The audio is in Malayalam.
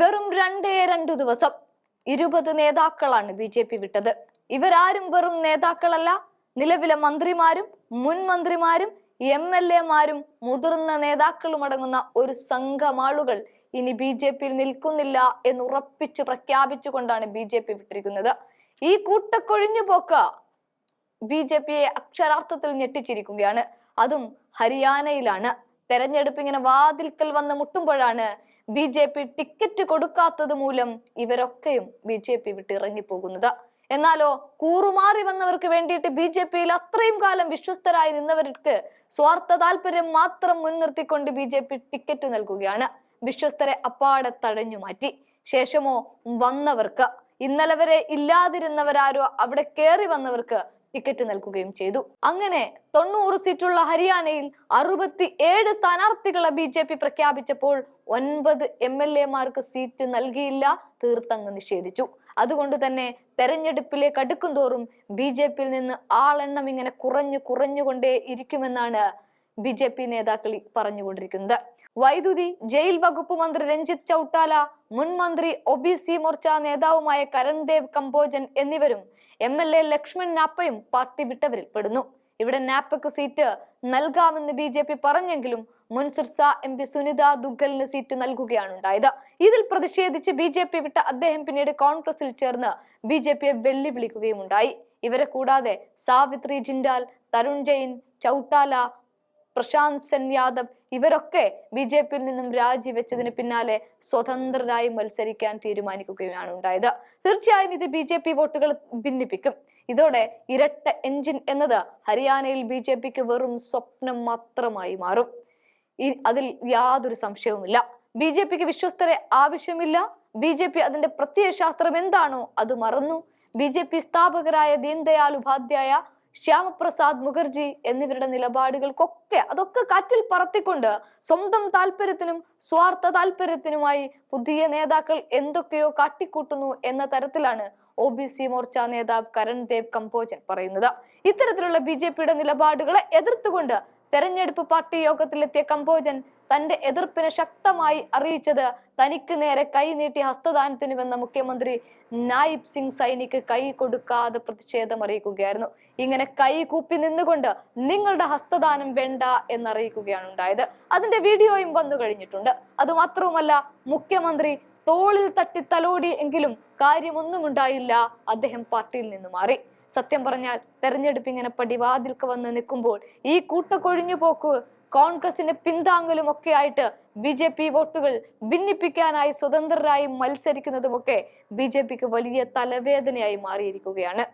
വെറും രണ്ടേ രണ്ടു ദിവസം ഇരുപത് നേതാക്കളാണ് ബി ജെ പി വിട്ടത്. ഇവരാരും വെറും നേതാക്കളല്ല. നിലവിലെ മന്ത്രിമാരും മുൻ മന്ത്രിമാരും എം എൽ എമാരും മുതിർന്ന നേതാക്കളും അടങ്ങുന്ന ഒരു സംഘം ആളുകൾ ഇനി ബി ജെ പിയിൽ നിൽക്കുന്നില്ല എന്ന് ഉറപ്പിച്ചു പ്രഖ്യാപിച്ചുകൊണ്ടാണ് ബി ജെ പി വിട്ടിരിക്കുന്നത്. ഈ കൂട്ടക്കൊഴിഞ്ഞു പോക്ക് ബി ജെ പിയെ അക്ഷരാർത്ഥത്തിൽ ഞെട്ടിച്ചിരിക്കുകയാണ്. അതും ഹരിയാനയിലാണ്. തെരഞ്ഞെടുപ്പ് ഇങ്ങനെ വാതിൽക്കൽ വന്ന് മുട്ടുമ്പോഴാണ് ബി ജെ പി ടിക്കറ്റ് കൊടുക്കാത്തത് മൂലം ഇവരൊക്കെയും ബി ജെ പി വിട്ട് ഇറങ്ങിപ്പോകുന്നത്. എന്നാലോ കൂറുമാറി വന്നവർക്ക് വേണ്ടിയിട്ട് ബി ജെ പിയിൽ അത്രയും കാലം വിശ്വസ്തരായി നിന്നവർക്ക് സ്വാർത്ഥ താല്പര്യം മാത്രം മുൻനിർത്തിക്കൊണ്ട് ബി ജെ പി ടിക്കറ്റ് നൽകുകയാണ്. വിശ്വസ്തരെ അപ്പാടെ തടഞ്ഞു മാറ്റി. ശേഷമോ വന്നവർക്ക്. ഇന്നലെ വരെ ഇല്ലാതിരുന്നവരാരോ അവിടെ കയറി വന്നവർക്ക് ടിക്കറ്റ് നൽകുകയും ചെയ്തു. അങ്ങനെ തൊണ്ണൂറ് സീറ്റുള്ള ഹരിയാനയിൽ അറുപത്തി ഏഴ് സ്ഥാനാർത്ഥികളെ ബി ജെ പി പ്രഖ്യാപിച്ചപ്പോൾ ഒൻപത് എം എൽ എമാർക്ക് സീറ്റ് നൽകിയില്ല തീർത്തങ്ങ് നിഷേധിച്ചു. അതുകൊണ്ട് തന്നെ തെരഞ്ഞെടുപ്പിലെ അടുക്കും തോറും ബി ജെ പിയിൽ നിന്ന് ആളെണ്ണം ഇങ്ങനെ കുറഞ്ഞു കുറഞ്ഞുകൊണ്ടേ ഇരിക്കുമെന്നാണ് ബി ജെ പി നേതാക്കൾ പറഞ്ഞുകൊണ്ടിരിക്കുന്നത്. വൈദ്യുതി ജയിൽ വകുപ്പ് മന്ത്രി രഞ്ജിത്ത് ചൌട്ടാല മുൻ മന്ത്രി ഒ ബി സി മോർച്ച നേതാവുമായ കരൺദേവ് കമ്പോജൻ എന്നിവരും എം എൽ എ ലക്ഷ്മൺ നാപ്പയും പാർട്ടി വിട്ടവരിൽ പെടുന്നു. ഇവിടെ നാപ്പയ്ക്ക് സീറ്റ് നൽകാമെന്ന് ബി ജെ പി പറഞ്ഞെങ്കിലും മുൻ സിർസ എം പി സുനിത ദുഗലിന് സീറ്റ് നൽകുകയാണ് ഉണ്ടായത്. ഇതിൽ പ്രതിഷേധിച്ച് ബി ജെ പി വിട്ട അദ്ദേഹം പിന്നീട് കോൺഗ്രസിൽ ചേർന്ന് ബി ജെ പിയെ വെല്ലുവിളിക്കുകയും ഉണ്ടായി ഇവരെ കൂടാതെ സാവിത്രി ജിൻഡാൽ തരുൺ ജെയിൻ ചൌട്ടാല പ്രശാന്ത് സെൻ യാദവ് ഇവരൊക്കെ ബി ജെ പിയിൽ നിന്നും രാജിവെച്ചതിന് പിന്നാലെ സ്വതന്ത്രരായി മത്സരിക്കാൻ തീരുമാനിക്കുകയാണ് ഉണ്ടായത്. തീർച്ചയായും ഇത് ബി ജെ പി വോട്ടുകൾ ഭിന്നിപ്പിക്കും. ഇതോടെ ഇരട്ട എഞ്ചിൻ എന്നത് ഹരിയാനയിൽ ബി ജെ പിക്ക് വെറും സ്വപ്നം മാത്രമായി മാറും. അതിൽ യാതൊരു സംശയവുമില്ല. ബി ജെ പിക്ക് വിശ്വസ്തരെ ആവശ്യമില്ല. ബി ജെ പി അതിന്റെ പ്രത്യയശാസ്ത്രം എന്താണോ അത് മറന്നു. ബി ജെ പി സ്ഥാപകരായ ദീൻദയാൽ ഉപാധ്യായ ശ്യാമപ്രസാദ് മുഖർജി എന്നിവരുടെ നിലപാടുകൾക്കൊക്കെ അതൊക്കെ കാറ്റിൽ പറത്തിക്കൊണ്ട് സ്വന്തം താല്പര്യത്തിനും സ്വാർത്ഥ താല്പര്യത്തിനുമായി പുതിയ നേതാക്കൾ എന്തൊക്കെയോ കാട്ടിക്കൂട്ടുന്നു എന്ന തരത്തിലാണ് ഒ ബി സി മോർച്ച നേതാവ് കരൺ ദേവ് കമ്പോജൻ പറയുന്നത്. ഇത്തരത്തിലുള്ള ബി ജെ പിയുടെ നിലപാടുകളെ എതിർത്തുകൊണ്ട് തെരഞ്ഞെടുപ്പ് പാർട്ടി യോഗത്തിലെത്തിയ കമ്പോജൻ തന്റെ എതിർപ്പിനെ ശക്തമായി അറിയിച്ചത് തനിക്ക് നേരെ കൈ നീട്ടി ഹസ്തദാനത്തിന് വന്ന മുഖ്യമന്ത്രി നായിബ് സിംഗ് സൈനിക്ക് കൈ കൊടുക്കാതെ പ്രതിഷേധം അറിയിക്കുകയായിരുന്നു. ഇങ്ങനെ കൈ കൂപ്പി നിന്നുകൊണ്ട് നിങ്ങളുടെ ഹസ്തദാനം വേണ്ട എന്നറിയിക്കുകയാണ് ഉണ്ടായത്. അതിന്റെ വീഡിയോയും വന്നു കഴിഞ്ഞിട്ടുണ്ട്. അതുമാത്രവുമല്ല മുഖ്യമന്ത്രി തോളിൽ തട്ടി തലോടി എങ്കിലും കാര്യമൊന്നും ഉണ്ടായില്ല. അദ്ദേഹം പാർട്ടിയിൽ നിന്ന് മാറി. സത്യം പറഞ്ഞാൽ തെരഞ്ഞെടുപ്പ് ഇങ്ങനെ പടിവാതിൽക്ക് വന്ന് നിൽക്കുമ്പോൾ ഈ കൂട്ടക്കൊഴിഞ്ഞു പോക്ക് കോൺഗ്രസിന്റെ പിന്താങ്ങലും ഒക്കെ ആയിട്ട് ബി ജെ പി വോട്ടുകൾ ഭിന്നിപ്പിക്കാനായി സ്വതന്ത്രരായി മത്സരിക്കുന്നതുമൊക്കെ ബി ജെ പിക്ക് വലിയ തലവേദനയായി മാറിയിരിക്കുകയാണ്.